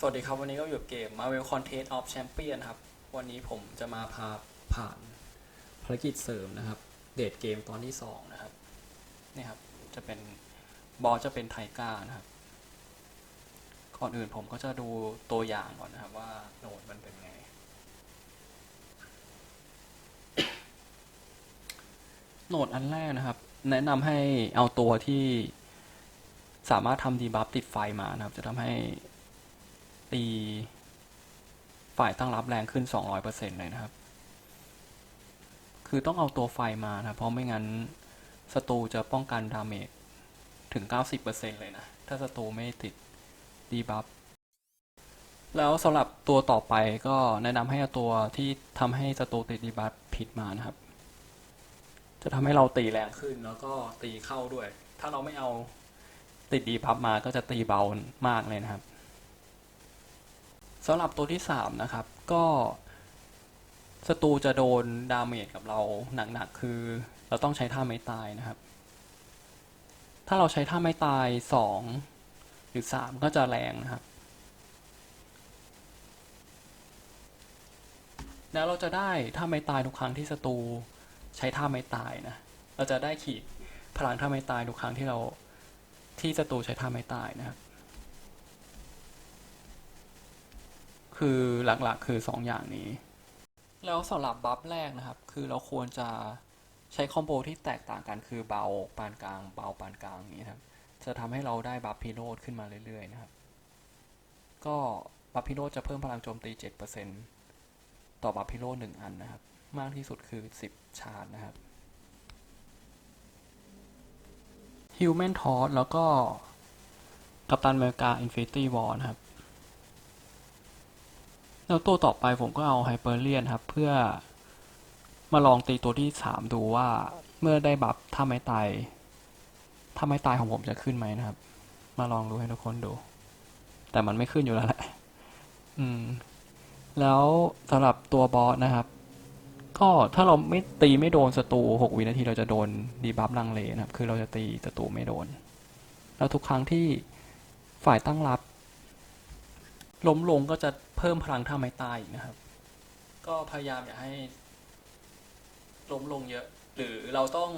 สวัสดีครับ วันนี้ก็อยู่กับเกม Marvel Contest of Champion ครับ วันนี้ผมจะมาพาผ่านภารกิจเสริมนะครับ เดทเกมตอนที่ 2 นะครับ นี่ครับ จะเป็นบอสจะเป็นไทก้านะครับ ก่อนอื่นผมก็จะดูตัวอย่างก่อนนะครับว่าโหนดมันเป็นไง โหนดอันแรกนะครับ แนะนำให้เอาตัวที่สามารถทำดีบัฟติดไฟมานะครับ จะทำให้ ตี ฝ่ายตั้งรับแรงขึ้น 200%เลยนะครับ คือต้องเอาตัวไฟมานะ เพราะไม่งั้นศัตรูจะป้องกันดาเมจถึง 90%เลยนะ ถ้าศัตรูไม่ติดดีบัฟแล้วสำหรับตัวต่อไปก็แนะนำให้เอาตัวที่ทำให้ศัตรูติดดีบัฟผิดมานะครับ จะทำให้เราตีแรงขึ้นแล้วก็ตีเข้าด้วย ถ้าเราไม่เอาติดดีบัฟมาก็จะตีเบามากเลยนะครับ สำหรับตัวที่สามนะครับ ก็ศัตรูจะโดนดาเมจกับเราหนักๆ คือเราต้องใช้ท่าไม้ตายนะครับ ถ้าเราใช้ท่าไม้ตายสองหรือสามก็จะแรงนะครับ แล้วเราจะได้ท่าไม้ตายทุกครั้งที่ศัตรูใช้ท่าไม้ตายนะ เราจะได้ขีดพลังท่าไม้ตายทุกครั้งที่เราที่ศัตรูใช้ท่าไม้ตายนะครับ คือหลักๆ คือสองอย่างนี้ แล้วสำหรับบัฟแรกนะครับ คือเราควรจะใช้คอมโบที่แตกต่างกันคือเบาปานกลาง เบาปานกลางอย่างนี้ครับ จะทำให้เราได้บัฟพิโรดขึ้นมาเรื่อยๆนะครับ ก็บัฟพิโรดจะเพิ่มพลังโจมตี 7%ต่อบัฟพิโรดหนึ่งอันนะครับ มากที่สุดคือ 10 ชาร์จนะครับฮิวแมนทอสแล้วก็กัปตันอเมริกาอินฟินิตี้วอร์นะครับ แล้วตัวต่อไปผมก็เอาไฮเปอร์เลียนครับ เพื่อมาลองตีตัวที่สามดูว่าเมื่อได้บัฟถ้าไม่ตายถ้าไม่ตายของผมจะขึ้นไหมนะครับ มาลองดูให้ทุกคนดู แต่มันไม่ขึ้นอยู่แล้วแหละ อืม แล้วสำหรับตัวบอสนะครับ ก็ถ้าเราไม่ตีไม่โดนศัตรูหกวินาทีเราจะโดนดีบัฟลังเลนะครับ คือเราจะตีศัตรูไม่โดน แล้วทุกครั้งที่ฝ่ายตั้งรับ ล้มลงก็จะเพิ่มพลังท่าไม้ตายนะครับ ก็พยายามอย่าให้ ล้มลงเยอะ หรือเราต้อง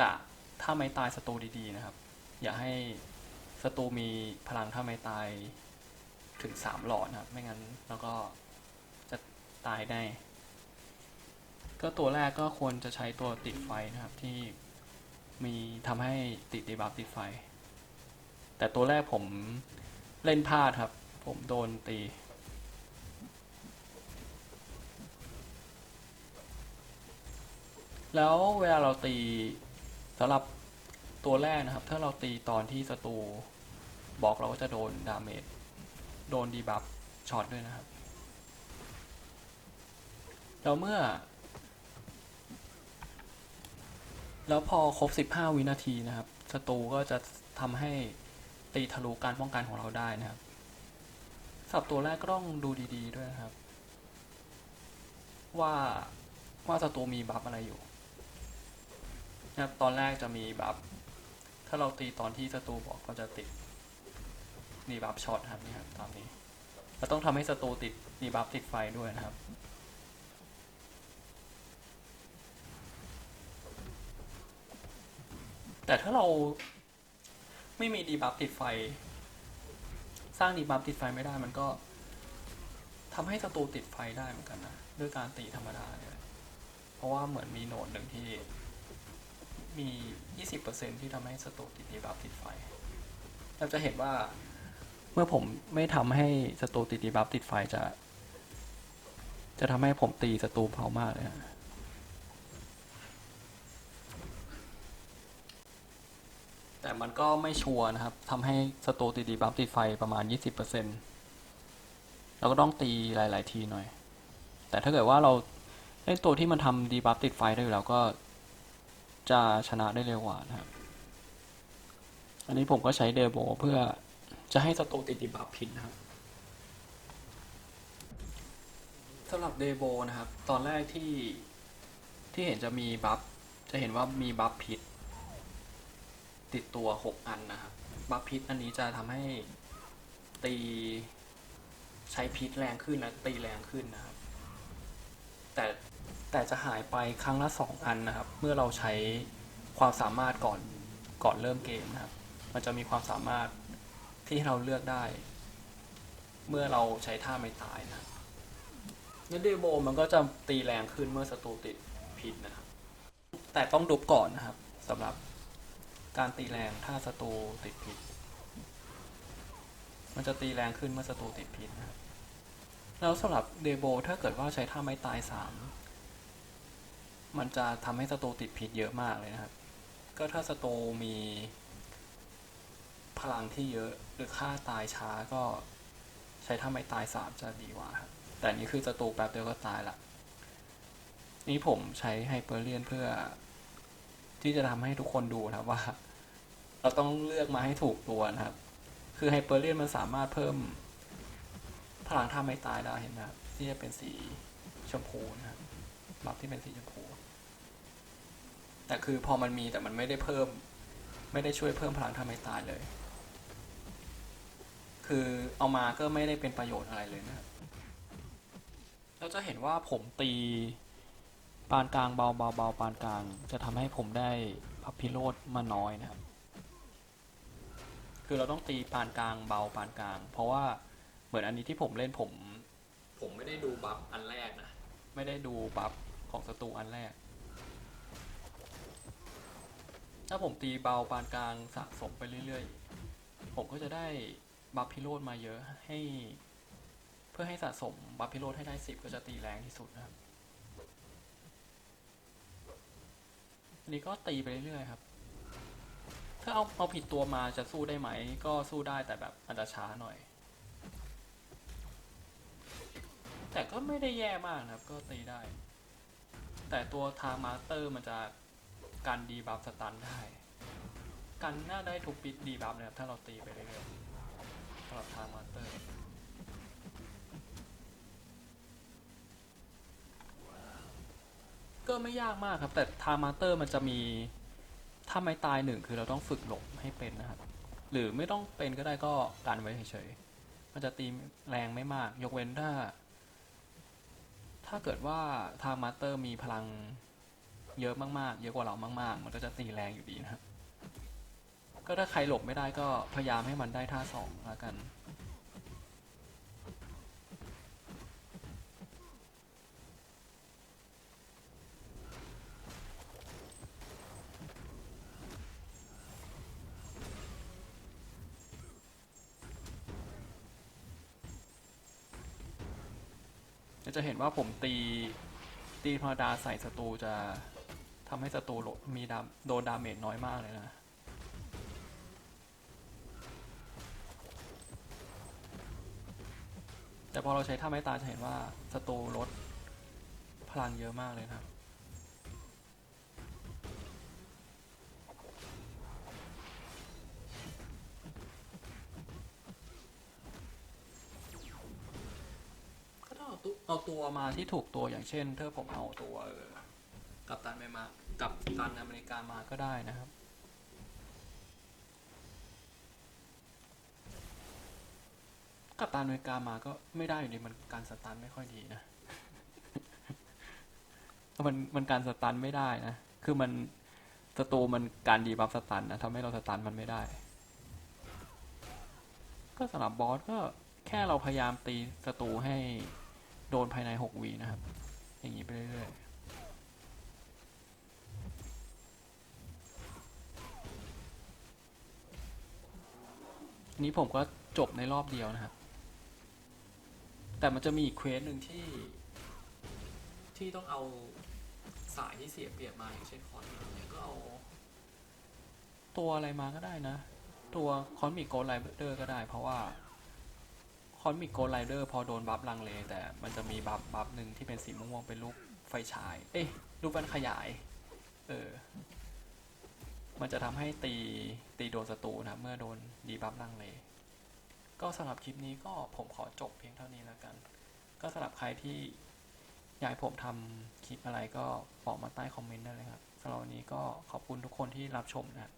กะท่าไม้ตายศัตรูดีๆนะครับ อย่าให้ศัตรูมีพลังท่าไม้ตายถึงสามหลอดนะครับ ไม่งั้นเราก็จะตายได้ ก็ตัวแรกก็ควรจะใช้ตัวติดไฟนะครับที่มีทำให้ติดดีบัฟติดไฟ แต่ตัวแรกผมเล่นพลาดครับ ผมโดนตี แล้วเวลาเราตีสำหรับตัวแรกนะครับ ถ้าเราตีตอนที่ศัตรูบอกเราก็จะโดนดาเมจ โดนดีบัฟช็อตด้วยนะครับ แล้วเมื่อ แล้วพอครบ 15 วินาทีนะครับศัตรูก็จะทำให้ตีทะลุการป้องกันของเราได้นะครับ สับตัวแรกก็ต้องดูดีๆด้วยครับ ว่าว่าศัตรูมีบัฟอะไรอยู่นะครับตอนแรกจะมีบัฟถ้าเราตีตอนที่ศัตรูบอกก็จะติดดีบัฟช็อตครับนี่ครับตามนี้เราต้องทำให้ศัตรูติดดีบัฟติดไฟด้วยนะครับแต่ถ้าเราไม่มีดีบัฟติดไฟ สร้างดีบัฟติดไฟไม่ได้มันก็ทำให้ศัตรูติดไฟได้เหมือนกันนะด้วยการตีธรรมดาเนี่ยเพราะว่าเหมือนมีโหนดหนึ่งที่มี 20%ที่ทำให้ศัตรูติดดีบัฟติดไฟ เราจะเห็นว่าเมื่อผมไม่ทำให้ศัตรูติดดีบัฟติดไฟจะ จะทำให้ผมตีศัตรูเผามากเลยนะ แต่มันก็ไม่ชัวร์นะครับทำให้ศัตรูติดดีบัฟติดไฟประมาณ 20%เราก็ต้องตีหลาย ๆ ทีหน่อย แต่ถ้าเกิดว่าเราเล่นตัวที่มันทำดีบัฟติดไฟได้อยู่แล้วก็จะชนะได้เร็วกว่านะครับ อันนี้ผมก็ใช้เดโบเพื่อจะให้ศัตรูติดดีบัฟผิดนะครับสำหรับเดโบนะครับ ตอนแรกที่ที่เห็นจะมีบัฟ จะเห็นว่ามีบัฟผิด ติดตัว 6 อันนะครับบัฟพิษอันนี้จะทำให้ตีใช้พิษแรงขึ้นนะตีแรงขึ้นนะครับ แต่แต่จะหายไปครั้งละสองอันนะครับ เมื่อเราใช้ความสามารถก่อนก่อนเริ่มเกมนะครับ มันจะมีความสามารถที่เราเลือกได้ เมื่อเราใช้ท่าไม่ตายนะครับงั้นเดโบมันก็จะตีแรงขึ้นเมื่อศัตรูติดพิษนะครับ แต่ต้องดูก่อนนะครับสำหรับ การตีแรงถ้าศัตรูติดพิษ มันจะตีแรงขึ้นเมื่อศัตรูติดพิษนะครับแล้วสำหรับเดโบถ้าเกิดว่าใช้ท่าไม้ตายสามมันจะทำให้ศัตรูติดพิษเยอะมากเลยนะครับ ก็ถ้าศัตรูมี พลังที่เยอะหรือค่าตายช้าก็ใช้ท่าไม้ตายสามจะดีกว่าครับแต่นนี้คือศัตรูแป๊บเดียวก็ตายละนี่ผมใช้ไฮเปอร์เลียนเพื่อ ที่จะทำให้ทุกคนดูนะครับว่า เราต้องเลือกมาให้ถูกตัวนะครับ คือไฮเปอร์เลียนมันสามารถเพิ่มพลังท่าไม่ตายได้เห็นไหมครับที่จะเป็นสีชมพูนะครับบัฟที่เป็นสีชมพู แต่คือพอมันมีแต่มันไม่ได้เพิ่ม ไม่ได้ช่วยเพิ่มพลังท่าไม่ตายเลย คือเอามาก็ไม่ได้เป็นประโยชน์อะไรเลยนะครับเราจะเห็นว่าผมตี ปานกลางเบาเบาเบาปานกลาง จะทำให้ผมได้พับพิโรธมาน้อยนะครับ คือเราต้องตีปานกลางเบาปานกลาง เพราะว่าเหมือนอันนี้ที่ผมเล่นผม ผมไม่ได้ดูบัฟอันแรกนะ ไม่ได้ดูบัฟของศัตรูอันแรก ถ้าผมตีเบาปานกลางสะสมไปเรื่อยๆ ผมก็จะได้บัฟพิโรธมาเยอะให้ เพื่อให้สะสมบัฟพิโรธให้ได้สิบก็จะตีแรงที่สุดนะครับ นนี้ก็ตีไปเรื่อยๆครับ ถ้าเอาเอาผิดตัวมาจะสู้ได้ไหม ก็สู้ได้แต่แบบอาจจะช้าหน่อย แต่ก็ไม่ได้แย่มากนะครับ ก็ตีได้ แต่ตัวทางมาสเตอร์มันจะกันดีบัฟสตันได้ กันน่าได้ทุกปิดดีบัฟนะครับถ้าเราตีไปเรื่อยๆสำหรับทางมาสเตอร์ ก็ไม่ยากมากครับ แต่ทางมาสเตอร์มันจะมีถ้าไม่ตายหนึ่งคือเราต้องฝึกหลบให้เป็นนะครับ หรือไม่ต้องเป็นก็ได้ก็กันไว้เฉยๆมันจะตีแรงไม่มาก ยกเว้นถ้า ถ้าเกิดว่าทางมาสเตอร์มีพลังเยอะมากๆ เยอะกว่าเรามาก ๆ มันก็จะตีแรงอยู่ดีนะครับ ก็ถ้าใครหลบไม่ได้ก็พยายามให้มันได้ท่าสองแล้วกัน จะเห็นว่าผมตีตีธรรมดาใส่ศัตรูจะทำให้ศัตรูโดมีดาโดนดาเมจน้อยมากเลยนะ แต่พอเราใช้ท่าไม้ตายจะเห็นว่าศัตรูลดพลังเยอะมากเลยครับ เอาตัวมาที่ถูกตัวอย่างเช่นถ้าผมเอาตัวกับตันไม่มากับตันอเมริกามาก็ได้นะครับกับตันอเมริกามาก็ไม่ได้อยู่ดีมันการสตันไม่ค่อยดีนะ มันมันการสตันไม่ได้นะ คือมันศัตรูมันการดีบัฟสตันนะทำให้เราสตันมันไม่ได้ ก็สำหรับบอสก็แค่เราพยายามตีศัตรูให้ โดนภายในหกวีนะครับ อย่างนี้ไปเรื่อยๆอันนี้ผมก็จบในรอบเดียวนะครับ แต่มันจะมีอีกเควสหนึ่งที่ ที่ต้องเอาสายที่เสียเปรียบมาอย่างเช่นคอนเนี่ยก็เอาตัวอะไรมาก็ได้นะ ตัวคอนมิโกลไลเดอร์ก็ได้เพราะว่า คอนมิกโกไลเดอร์พอโดนบัฟลังเลแต่มันจะมีบัฟบัฟหนึ่งที่เป็นสีม่วงเป็นลูกไฟฉาย เอ้ยลูกฟันขยาย เออ มันจะทำให้ตีตีโดนศัตรูนะ เมื่อโดนดีบัฟลังเล ก็สำหรับคลิปนี้ก็ผมขอจบเพียงเท่านี้แล้วกัน ก็สำหรับใครที่อยากให้ผมทำคลิปอะไรก็บอกมาใต้คอมเมนต์ได้เลยครับสำหรับวันนี้ก็ขอบคุณทุกคนที่รับชมนะครับ